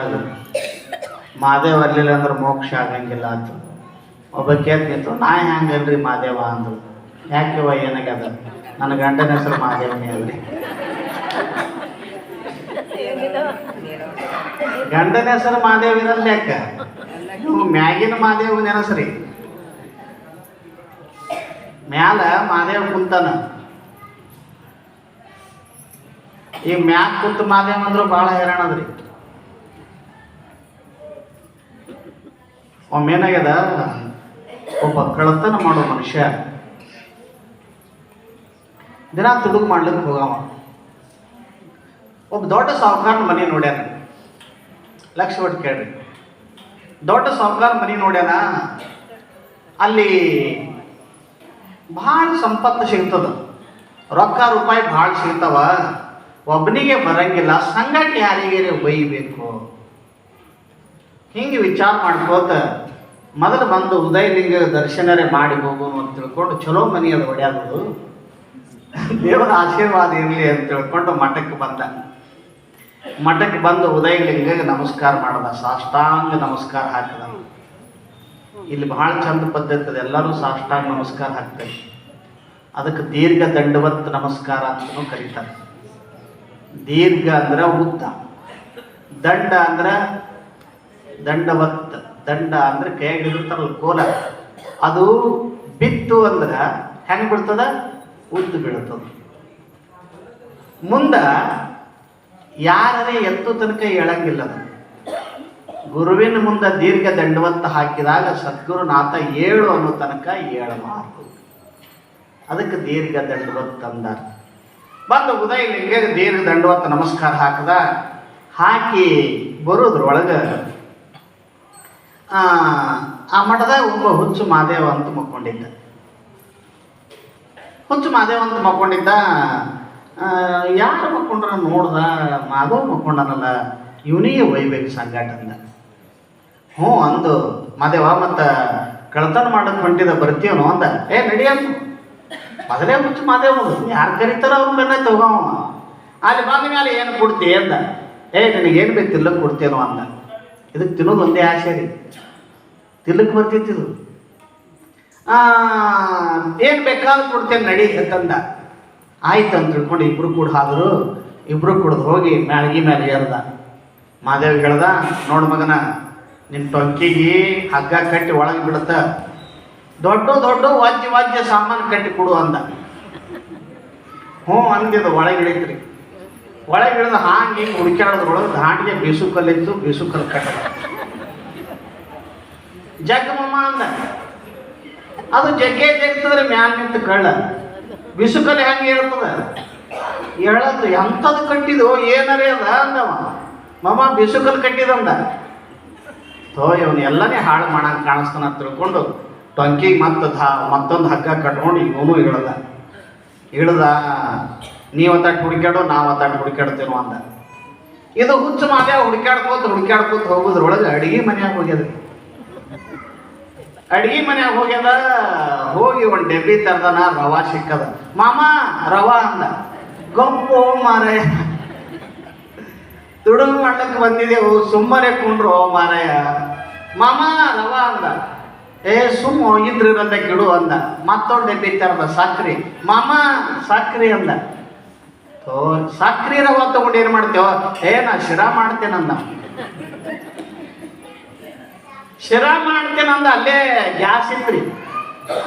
ಊರಾಗ ಮಾದೇವ ಅಲ್ಲಿಲ್ಲ ಅಂದ್ರೆ ಮೋಕ್ಷ ಆಗಂಗಿಲ್ಲ ಅಂತ ಒಬ್ಬ ಕೇತ್ ನಿಂತು, ನಾ ಹೆಂಗಲ್ರಿ ಮಾದೇವ ಅಂದ್ರು. ಯಾಕೆವ ಏನಾಗ್ಯದ? ನನ್ನ ಗಂಡನ ಹೆಸರು ಮಾದೇವನೇ ಅಲ್ರಿ ಗಂಡನ ಹೆಸರು ಮಾದೇವ ಯಾಕ? ನೀವು ಮ್ಯಾಗಿನ ಮಾದೇವ ನೆನಸ್ರಿ ಮ್ಯಾಲ ಮಾದೇವ ಕುಂತಾನ. ಈ ಮ್ಯಾಗ ಕುಂತ ಮಾದೇವ ಅಂದ್ರೆ ಭಾಳ ಹೈರಾಣ ಒಮ್ಮೆ ಏನಾಗ್ಯದ? ಒಬ್ಬ ಕಳತನ ಮಾಡೋ ಮನುಷ್ಯ. ದಿನ ತುಡುಗು ಮಾಡ್ಲಿಕ್ಕೆ ಹೋಗವ. ಒಬ್ಬ ದೊಡ್ಡ ಸಾಹುಕಾರ ಮನೆ ನೋಡ್ಯಾನ. ಲಕ್ಷ ಒಟ್ಟು ಕೇಳ್ರಿ. ದೊಡ್ಡ ಸಾಹುಕಾರ ಮನೆ ನೋಡ್ಯಾನ. ಅಲ್ಲಿ ಭಾಳ ಸಂಪತ್ತು ಸಿಗ್ತದ. ರೊಕ್ಕ ರೂಪಾಯಿ ಭಾಳ ಸಿಗ್ತಾವ. ಒಬ್ಬನಿಗೆ ಬರಂಗಿಲ್ಲ. ಸಂಗಟ ಯಾರಿಗೇರಿ ಒಯ್ಯಬೇಕು ಹಿಂಗೆ ವಿಚಾರ ಮಾಡ್ಕೋತ ಮೊದಲು ಬಂದು ಉದಯಲಿಂಗ ದರ್ಶನರೇ ಮಾಡಿ ಹೋಗೋನು ಅಂತ ತಿಳ್ಕೊಂಡು, ಚಲೋ ಮನಿ ಅದು ದೇವರ ಆಶೀರ್ವಾದ ಇರಲಿ ಅಂತ ತಿಳ್ಕೊಂಡು ಮಠಕ್ಕೆ ಬಂದ. ಮಠಕ್ಕೆ ಬಂದು ಉದಯಲಿಂಗ ನಮಸ್ಕಾರ ಮಾಡದ. ಸಾಷ್ಟಾಂಗ ನಮಸ್ಕಾರ ಹಾಕದ. ಇಲ್ಲಿ ಬಹಳ ಚಂದ ಪದ್ಧತಿ ಎಲ್ಲರೂ ಸಾಷ್ಟಾಂಗ ನಮಸ್ಕಾರ ಹಾಕ್ತಾರೆ. ಅದಕ್ಕೆ ದೀರ್ಘ ದಂಡವತ್ ನಮಸ್ಕಾರ ಅಂತಲೂ ಕರೀತಾರೆ. ದೀರ್ಘ ಅಂದ್ರೆ ಉದ್ದ. ದಂಡ ಅಂದ್ರೆ ದಂಡವತ್ ದಂಡ ಅಂದ್ರೆ ಹಿಡಿತಾರಲ್ಲ ಕೋಲ, ಅದು ಬಿತ್ತು ಅಂದ್ರೆ ಹೆಂಗ್ ಬಿಡ್ತದ? ಉದ್ದು ಬೀಳ್ತದ ಮುಂದ ಯಾರೇ ಎತ್ತು ತನಕ ಹೇಳಂಗಿಲ್ಲ ಗುರುವಿನ ಮುಂದೆ ದೀರ್ಘ ದಂಡವತ್ತ ಹಾಕಿದಾಗ ಸದ್ಗುರುನಾಥ ಏಳು ಅನ್ನೋ ತನಕ ಏಳಬಾರದು. ಅದಕ್ಕೆ ದೀರ್ಘ ದಂಡವತ್ತ ಅಂದಾರ. ಬಂದು ಉದಯಲಿಂಗ ದೀರ್ಘ ದಂಡವತ್ತ ನಮಸ್ಕಾರ ಹಾಕದ, ಹಾಕಿ ಬರೋದ್ರೊಳಗೆ ಆ ಮಠದಾಗ ಒಬ್ಬ ಹುಚ್ಚು ಮಾದೇವ ಅಂತ ಮಕ್ಕೊಂಡಿದ್ದ. ಹುಚ್ಚು ಮಾದೇವ ಅಂತ ಮಕ್ಕೊಂಡಿದ್ದ ಯಾರು ಮಕ್ಕೊಂಡ್ರ ನೋಡ್ದ, ಮಾಧವ್ ಮಕ್ಕೊಂಡನಲ್ಲ, ಇವನಿಗೆ ಒಯ್ಬೇಕು ಅಂದ ಹ್ಞೂ ಅಂದು, ಮಾದೇವ, ಮತ್ತು ಕಳ್ತನ ಮಾಡಕ್ಕೆ ಹೊಂಟಿದ ಬರ್ತೀವನು ಅಂದ. ಏ ನಡಿಯಂತ ಮೊದಲೇ ಹುಚ್ಚು ಮಾದೇವ ಯಾರು ಕರೀತಾರ ಅವ್ರ ಬೆನ್ನ ತಗೋ ಅಲ್ಲಿ ಬಂದ ಮೇಲೆ ಏನು ಕೊಡ್ತೀಯ ಅಂದ. ಏ, ನನಗೇನು ಬೇಕಿಲ್ಲ ಕೊಡ್ತೇನೋ ಅಂದ. ಇದಕ್ಕೆ ತಿನ್ನೋದು ಒಂದೇ ಆಸೆ ರೀ. ತಿಲ್ಲಕ್ಕೆ ಬರ್ತಿತ್ತು ಇದು. ಏನು ಬೇಕಾದ್ರೂ ಕೊಡ್ತೇನೆ ನಡಿ ಅಂತಂದ. ಆಯ್ತು ಅಂತ ತಿಳ್ಕೊಂಡು ಇಬ್ರು ಕೂಡ ಹಾದರು. ಇಬ್ರು ಕುಡ್ದು ಹೋಗಿ ಮ್ಯಾಳ್ಗಿ ಮೇಲೆ ಏರ್ದ. ಮಾದೇವ್ ಹೇಳ್ದ, ನೋಡು ಮಗನ ನಿನ್ನ ಟೊಂಕಿಗೆ ಹಗ್ಗ ಕಟ್ಟಿ ಒಳಗೆ ಬಿಡುತ್ತ. ದೊಡ್ಡ ದೊಡ್ಡ ವಾದ್ಯ ವಾದ್ಯ ಸಾಮಾನು ಕಟ್ಟಿ ಕೊಡು ಅಂದ. ಹ್ಞೂ ಒಳಗೆ ಇಳಿತ್ರಿ ಒಳಗೆ ಇಳಿದು ಹಾಂಗೆ ಹಿಂಗೆ ಹುಡುಕ್ಯಾಡೋದ್ರೊಳಗೆ ದಾಂಡಿಗೆ ಬೀಸು ಕಲ್ಲಿತ್ತು, ಬೀಸು ಕಲ್ಲು ಕಟ್ಟದ ಜಗ್ಗಮ್ಮ ಅಂದ. ಅದು ಜಗ್ಗೆ ಜಗ್ತದ್ರೆ ಮ್ಯಾಲ ನಿಂತು ಕಳ್ಳ. ಬಿಸುಕಲ್ಲಿ ಹೆಂಗೆ ಹೇಳ್ತದ ಹೇಳದ್ದು ಎಂಥದ್ದು ಕಟ್ಟಿದೋ ಏನರೇ ಅದ ಅಂದವ. ಮಮ್ಮ ಬಿಸುಕಲ್ ಕಟ್ಟಿದಂದ. ತೋ, ಇವನು ಎಲ್ಲನೇ ಹಾಳು ಮಾಡಂಗೆ ಕಾಣಿಸ್ತಾನ ತಿಳ್ಕೊಂಡು ಟೊಂಕಿಗೆ ಮತ್ತೆ ಧಾ ಮತ್ತೊಂದು ಹಗ್ಗ ಕಟ್ಕೊಂಡು ಇವನು ಇಳ್ದ. ಇಳ್ದ ನೀವು ಅತ್ತಾಟ ಹುಡುಕ್ಯಾಡೋ, ನಾವು ಅತ್ತಾಟ ಹುಡುಕ್ಯಾಡ್ತೇನೋ ಅಂದ. ಇದು ಹುಚ್ಚು ಮಾತೆ ಹುಡುಕ್ಯಾಡ್ಕೋತ ಹುಡುಕ್ಯಾಡ್ಕೋತ ಹೋಗೋದ್ರೊಳಗೆ ಅಡಿಗೆ ಮನ್ಯಾಗ ಹೋಗ್ಯದ. ಅಡಿಗೆ ಮನ್ಯಾಗ ಹೋಗ್ಯದ, ಹೋಗಿ ಒಂದು ಡೆಬ್ಬಿ ತರ್ದನ ರವಾ ಸಿಕ್ಕದ. ಮಾಮ, ರವಾ ಅಂದ. ಗೊಂಪು ಮಾರಾಯ. ತುಡುಗು ಮಾಡ್ಲಕ್ಕೆ ಬಂದಿದ್ದೆವು ಸುಮ್ಮನೆ ಕುಂಡ್ರು ಮಾರಾಯ. ಮಾಮ, ರವಾ ಅಂದ. ಏ ಸುಮ್ಮ ಹೋಗಿದ್ರು ಇರೋದಕ್ಕೆ ಗಿಡು ಅಂದ. ಮತ್ತೊಂದು ಡೆಬ್ಬಿ ತರ್ದ ಸಾಕ್ರಿ. ಮಾಮ, ಸಾಕ್ರಿ ಅಂದ. ತೋ ಸಕ್ರಿ ರವ ತಗೊಂಡು ಏನು ಮಾಡ್ತೇವ? ಏ, ನಾ ಶಿರಾ ಮಾಡ್ತೇನಂದ ಶಿರಾ ಮಾಡ್ತೇನಂದ ಅಲ್ಲೇ ಗ್ಯಾಸ್ ಇತ್ರಿ.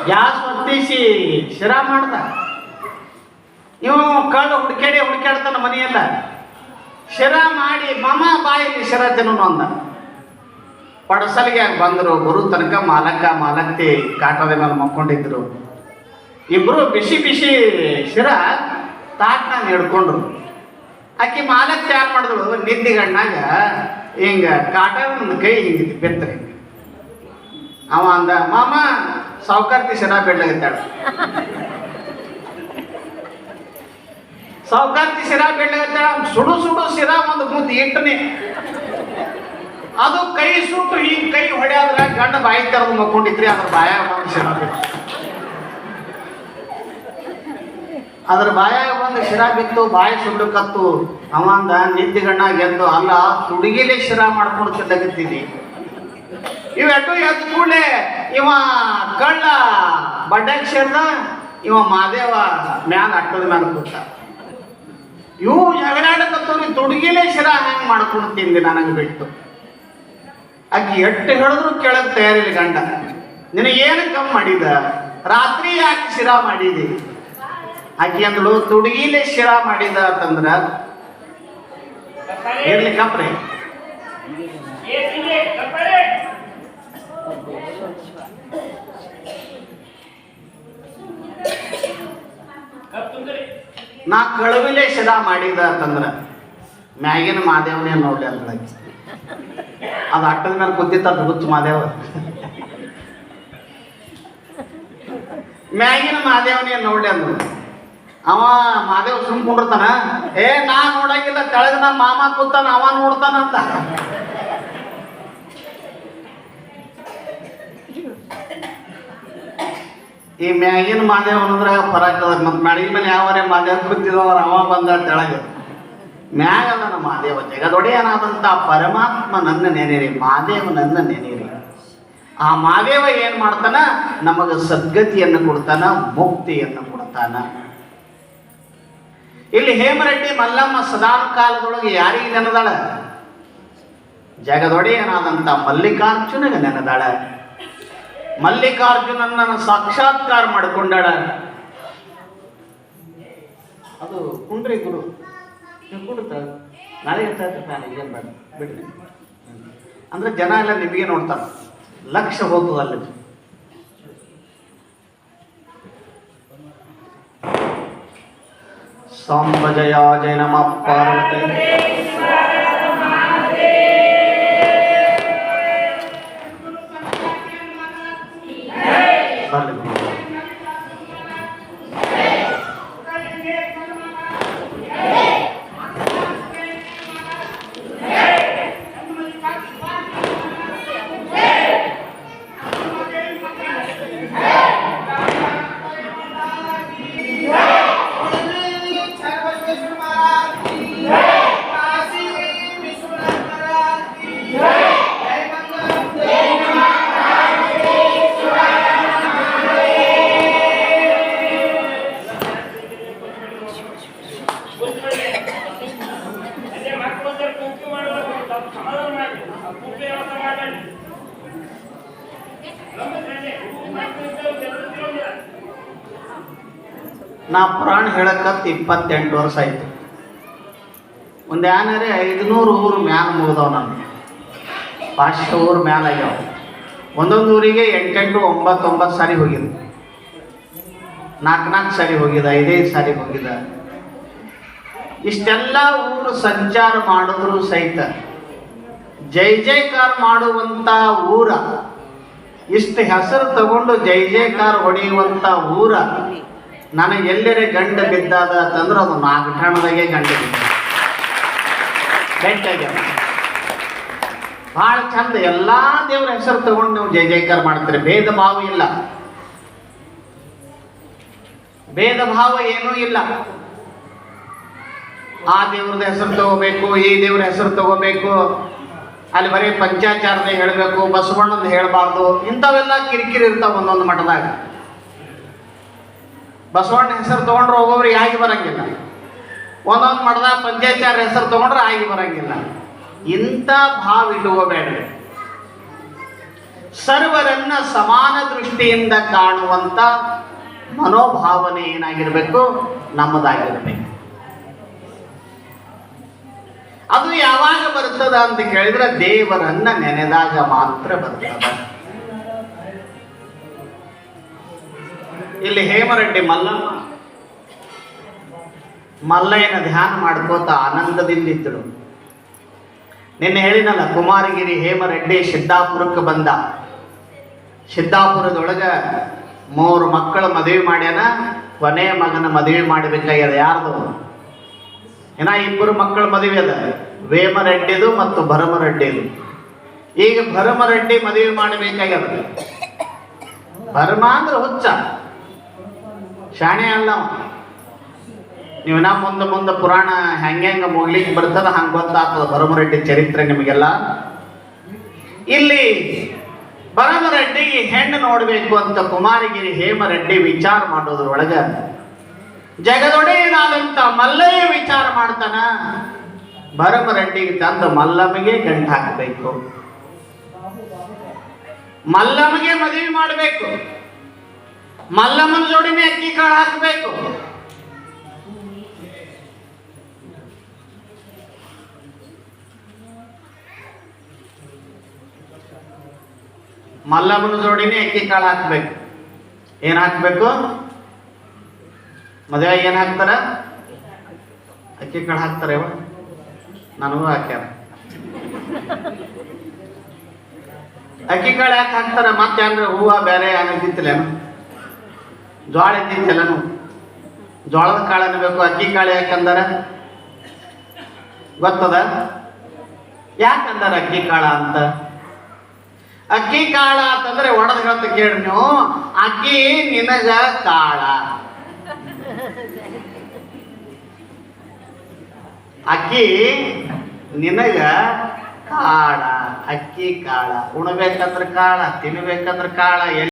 ಗ್ಯಾಸ್ ಹೊತ್ತಿಸಿ ಶಿರಾ ಮಾಡ್ದ. ಇವು ಕಳ್ಳು ಹುಡ್ಕ್ಯಾಡಿ ಹುಡ್ಕ್ಯಾಡ್ತಾನ ಮನೆಯೆಲ್ಲ. ಶಿರಾ ಮಾಡಿ ಮಮ ಬಾಯಲ್ಲಿ ಶಿರಾ ತಿನ್ನೋನು ಅಂದ. ಪಡಸಲಿಗೆ ಬಂದರು? ಗುರು ತನಕ ಮಾಲಕ್ಕ ಮಾಲಕ್ತಿ ಕಾಟದ ಮೇಲೆ ಮಕ್ಕೊಂಡಿದ್ರು. ಇಬ್ರು ಬಿಸಿ ಬಿಸಿ ಶಿರಾ ತಾಟ್ನಾಗ ಹಿಡ್ಕೊಂಡ್ರು ಆಕಿ ಮಾಲಕ್ ಯಾರು ಮಾಡಿದಳು ನಿದ್ದಿಗಣ್ಣಾಗ ಹಿಂಗ ಕಾಟ ಒಂದು ಕೈ ಹಿಂಗಿತ್ತು, ಬೆತ್ತರಿ. ಅವ ಅಂದ, ಮಾಮ ಸಾವುಕಾರ್ತಿ ಶಿರಾ ಬೇಡ್ಲಾಗತ್ತಾಳ ಸಾವುಕಾರ್ತಿ ಶಿರಾ ಬೆಳ್ಳಗತ್ತಾಳ ಸುಡು ಸುಡು ಶಿರಾ ಒಂದು ಮುದ್ದು ಇಟ್ಟನೆ. ಅದು ಕೈ ಸುಟ್ಟು ಈ ಕೈ ಹೊಡ್ಯಾದ್ರ ಗಂಡ ಬಾಯಿ ತೆರೆದು ಮಕ್ಕೊಂಡಿದ್ರಿ ಅದ್ರ ಬಾಯ ಒಂದು ಬಿಟ್ಟು ಅದ್ರ ಬಾಯಾಗ ಬಂದು ಶಿರ ಬಿತ್ತು, ಬಾಯಿ ಸುಡ್ಲಕತ್ತು ಅವಂದ ನಿದ್ದಿಗಣ್ಣ ಗೆದ್ದು, ಅಲ್ಲ, ತುಡುಗಿಲೆ ಶಿರ ಮಾಡ್ಕೊಂಡು ತಿನ್ನಕತ್ತೀನಿ ಇವೆಟ್ಟು ಎದ್ದು ಕೂಡಲೇ ಇವ ಕಳ್ಳ ಬಡ್ಡಾಗ ಸೇರ್ದ, ಇವ ಮಾದೇವ ಮ್ಯಾಲ ಅಟ್ಟದ ಮ್ಯಾಲ ಕೂತ. ಇವು ಜಗಳಾಡಕತ್ತವ್ರಿ ತುಡುಗಿಲೆ ಶಿರ ಹೆಂಗ್ ಮಾಡ್ಕೊಂಡು ತಿಂದಿ ನನಗೆ ಬಿಟ್ಟು. ಅಕ್ಕಿ ಎಟ್ಟು ಹೇಳಿದ್ರು ಕೆಳಗೆ ತಯಾರಿಲ್ಲ ಗಂಡ. ನಿನಗೇನು ಕಮ್ಮಿ ಮಾಡಿದ? ರಾತ್ರಿ ಯಾಕೆ ಶಿರಾ ಮಾಡಿದಿ? ಆಕಿ ಅಂದಳು ತುಡುಗಿಲೆ ಶಿರಾ ಮಾಡಿದ ಅಂತಂದ್ರ, ಇರ್ಲಿ ಕಪ್ರಿ. ನಾ ಕಳವಿಲೆ ಶಿರಾ ಮಾಡಿದ ಅಂತಂದ್ರ, ಮ್ಯಾಗಿನ ಮಾದೇವನೇ ನೋಡ್ಲಿ ಅಂತ ಅದು ಅಟ್ಟದ ಮೇಲೆ ಕೂತಿತ್ತ ಹುಚ್ಚು ಮಾದೇವ. ಮ್ಯಾಗಿನ ಮಾದೇವನೇ ನೋಡ್ಲಿ ಅಂದ್ರು ಅವ ಮಾದೇವ್ ಸುಮ್ ಕುಂಡಿರ್ತಾನ. ಏ, ನಾ ನೋಡಂಗಿಲ್ಲ, ತೆಳಗ ನಮ್ಮ ಮಾಮ ಕೂತಾನ, ಅವ ನೋಡ್ತಾನಂತ ಈ ಮ್ಯಾಗಿನ ಮಾದೇವ್ ಅಂದ್ರೆ ಫರಕ್ ಅದ. ಮತ್ ಮ್ಯಾಡಿನ ಮೇಲೆ ಯಾವರೇ ಮಾದೇವ್ ಕೂತಿದವ ಅವ ಬಂದ ತೆಳಗ. ಮ್ಯಾಗ ಅದನ ಮಾದೇವ ಜಗದೊಡೆಯನಾದಂತ ಪರಮಾತ್ಮ ನನ್ನ ನೆನೆರಿ, ಮಾದೇವ ನನ್ನ ನೆನೆರಿ. ಆ ಮಾದೇವ ಏನ್ ಮಾಡ್ತಾನ? ನಮಗ ಸದ್ಗತಿಯನ್ನು ಕೊಡ್ತಾನ, ಮುಕ್ತಿಯನ್ನು ಕೊಡ್ತಾನ. ಇಲ್ಲಿ ಹೇಮರೆಡ್ಡಿ ಮಲ್ಲಮ್ಮ ಸದಾನ ಕಾಲದೊಳಗೆ ಯಾರಿಗೆ ನೆನದಾಳ? ಜಗದೊಡೆಯನಾದಂಥ ಮಲ್ಲಿಕಾರ್ಜುನಗೆ ನೆನದಾಳ? ಮಲ್ಲಿಕಾರ್ಜುನನ್ನ ಸಾಕ್ಷಾತ್ಕಾರ ಮಾಡಿಕೊಂಡಾಳ? ಅದು ಕುಂಡ್ರಿ ಗುರು, ನೀವು ಕುಂಡ್ರತ? ನಾಳೆ ಏನು ಬೇಡ ಬಿಡ್ರಿ ಅಂದ್ರೆ ಜನ ಎಲ್ಲ ನಿಮಗೆ ನೋಡ್ತಾರೆ. ಲಕ್ಷ್ಯ ಹೋಗ್ತದ ಅಲ್ಲಿ ಸಾಂಬಜಯ ಜಯ ನಮ ನಾ ಪುರಾಣ ಹೇಳಕತ್ತ ಇಪ್ಪತ್ತೆಂಟು ವರ್ಷ ಆಯ್ತು. ಒಂದು ಏನಾರೆ ಐದುನೂರು ಊರು ಮ್ಯಾಲ ಮುಗಿದವ ನಾನು ಪಾಶ್ಚ ಊರು ಮ್ಯಾಲ ಆಗ್ಯಾವ. ಒಂದೊಂದು ಊರಿಗೆ ಎಂಟೆಂಟು ಒಂಬತ್ತು ಸಾರಿ ಹೋಗಿದ್ದು ನಾಲ್ಕು ನಾಲ್ಕು ಸಾರಿ ಹೋಗಿದ, ಐದೈದು ಸಾರಿ ಹೋಗಿದ. ಇಷ್ಟೆಲ್ಲ ಊರು ಸಂಚಾರ ಮಾಡಿದ್ರು ಸಹಿತ. ಜೈ ಜೈಕಾರ ಮಾಡುವಂತ ಊರ ಇಷ್ಟು ಹೆಸರು ತಗೊಂಡು ಜೈ ಜೈಕಾರ ಹೊಡೆಯುವಂತ ಊರ ನನಗೆ ಎಲ್ಲೆರೆ ಗಂಡ ಬಿದ್ದಾದ ಅಂತಂದ್ರೆ ಅದು ನಾಗಠಾಣದಾಗೆ ಗಂಡ ಬಿದ್ದ. ಬಹಳ ಭಾಳ ಚಂದ ಎಲ್ಲಾ ದೇವರ ಹೆಸರು ತಗೊಂಡು ನೀವು ಜೈ ಜಯಕಾರ ಮಾಡ್ತೀರಿ. ಭೇದ ಭಾವ ಇಲ್ಲ. ಭೇದ ಭಾವ ಏನೂ ಇಲ್ಲ. ಆ ದೇವ್ರದ ಹೆಸರು ತಗೋಬೇಕು, ಈ ದೇವ್ರ ಹೆಸರು ತಗೋಬೇಕು. ಅಲ್ಲಿ ಬರೀ ಪಂಚಾಚಾರದ ಹೇಳಬೇಕು ಬಸವಣ್ಣನ ಹೇಳಬಾರ್ದು, ಇಂಥವೆಲ್ಲ ಕಿರಿಕಿರಿ ಇರ್ತಾವ ಒಂದೊಂದು ಮಠದಾಗ. ಬಸವಣ್ಣ ಹೆಸರು ತಗೊಂಡ್ರೆ ಒಬ್ಬೊಬ್ರಿಗೆ ಆಗಿ ಬರಂಗಿಲ್ಲ. ಒಂದೊಂದು ಮಠದಾಗ ಪಂಚಾಚಾರ ಹೆಸರು ತಗೊಂಡ್ರೆ ಆಗಿ ಬರಂಗಿಲ್ಲ. ಇಂಥ ಭಾವ ಇಟ್ಕೋಬೇಡ್ರಿ ಸರ್ವರನ್ನ ಸಮಾನ ದೃಷ್ಟಿಯಿಂದ ಕಾಣುವಂತ ಮನೋಭಾವನೆ ಏನಾಗಿರಬೇಕು ನಮ್ಮದಾಗಿರಬೇಕು. ಅದು ಯಾವಾಗ ಬರ್ತದ ಅಂತ ಕೇಳಿದ್ರೆ ದೇವರನ್ನ ನೆನೆದಾಗ ಮಾತ್ರ ಬರ್ತದ. ಇಲ್ಲಿ ಹೇಮರೆಡ್ಡಿ ಮಲ್ಲಮ್ಮ ಮಲ್ಲಯ್ಯನ ಧ್ಯಾನ ಮಾಡ್ಕೋತ ಆನಂದದಿಂದ ಇದ್ದಳು ನಿನ್ನೆ ಹೇಳಿನಲ್ಲ ಕುಮಾರಗಿರಿ ಹೇಮರೆಡ್ಡಿ ಸಿದ್ದಾಪುರಕ್ಕೆ ಬಂದ. ಸಿದ್ದಾಪುರದೊಳಗ ಮೂರು ಮಕ್ಕಳ ಮದುವೆ ಮಾಡ್ಯಾನ, ಕೊನೆಯ ಮಗನ ಮದುವೆ ಮಾಡಬೇಕಾಗ್ಯದ ಯಾರ್ದು? ಏನ ಇಬ್ಬರು ಮಕ್ಕಳ ಮದುವೆ ಅದ. ವೇಮರೆಡ್ಡಿದು ಮತ್ತು ಭರಮರೆಡ್ಡಿದು. ಈಗ ಭರಮರೆಡ್ಡಿ ಮದುವೆ ಮಾಡಬೇಕಾಗ್ಯದ. ಭರಮ ಅಂದ್ರೆ ಹುಚ್ಚ. ಶಾಣೆ ಅಲ್ಲ ನೀವು ನಾ ಮುಂದೆ ಮುಂದೆ ಪುರಾಣ ಹೆಂಗೆ ಹೆಂಗೆ ಮುಗ್ಲಿಕ್ಕೆ ಬರ್ತದ ಹಂಗೆ ಗೊತ್ತಾಗ್ತದ ಭರಮರೆಡ್ಡಿ ಚರಿತ್ರೆ ನಿಮಗೆಲ್ಲ. ಇಲ್ಲಿ ಭರಮರೆಡ್ಡಿಗೆ ಹೆಣ್ಣು ನೋಡಬೇಕು ಅಂತ ಕುಮಾರಗಿರಿ ಹೇಮರೆಡ್ಡಿ ವಿಚಾರ ಮಾಡೋದ್ರೊಳಗ ಜಗದೊಡೆಯನಾದಂತ ಮಲ್ಲಯ್ಯ ವಿಚಾರ ಮಾಡ್ತಾನ. ಭರಮರೆಡ್ಡಿಗೆ ತಂದು ಮಲ್ಲಮ್ಮಗೆ ಗಂಟು ಹಾಕಬೇಕು. ಮಲ್ಲಮ್ಮಗೆ ಮದುವೆ ಮಾಡಬೇಕು. ಮಲ್ಲಮ್ಮನ ಜೋಡಿನೇ ಅಕ್ಕಿ ಕಾಳು ಹಾಕಬೇಕು. ಮಲ್ಲಮ್ಮನ ಜೋಡಿನೇ ಅಕ್ಕಿ ಕಾಳು ಹಾಕಬೇಕು. ಏನ್ ಹಾಕ್ಬೇಕು? ಮದುವೆ ಏನ್ ಹಾಕ್ತಾರ? ಅಕ್ಕಿ ಕಾಳು ಹಾಕ್ತಾರೆ ನನಗೂ ಹಾಕ್ಯಾರ ಅಕ್ಕಿ ಕಾಳು ಯಾಕೆ ಹಾಕ್ತಾರ? ಮತ್ತೆ ಅಂದ್ರೆ ಹೂವ ಬೇರೆ ಏನಿದ್ದಿತ್ತಿಲ್ಲೇನು ಜೋಳ ಇದ್ದಿತ್ತಲ್ಲನು ಜೋಳದ ಕಾಳು ಅನ್ಬೇಕು ಅಕ್ಕಿ ಕಾಳು ಯಾಕಂದಾರ ಗೊತ್ತದ? ಯಾಕಂದಾರ ಅಕ್ಕಿ ಕಾಳ ಅಂತ? ಅಕ್ಕಿ ಕಾಳ ಅಂತಂದ್ರೆ ಒಡದ್ ಹೇಳ್ತ ಕೇಳಿ ನೀವು. ಅಕ್ಕಿ ನಿನಗ ಕಾಳ. ಅಕ್ಕಿ ನಿನಗ ಕಾಳ ಅಕ್ಕಿ ಕಾಳ ಉಣ್ಬೇಕಂದ್ರ ಕಾಳ ತಿನ್ಬೇಕಂದ್ರ ಕಾಳ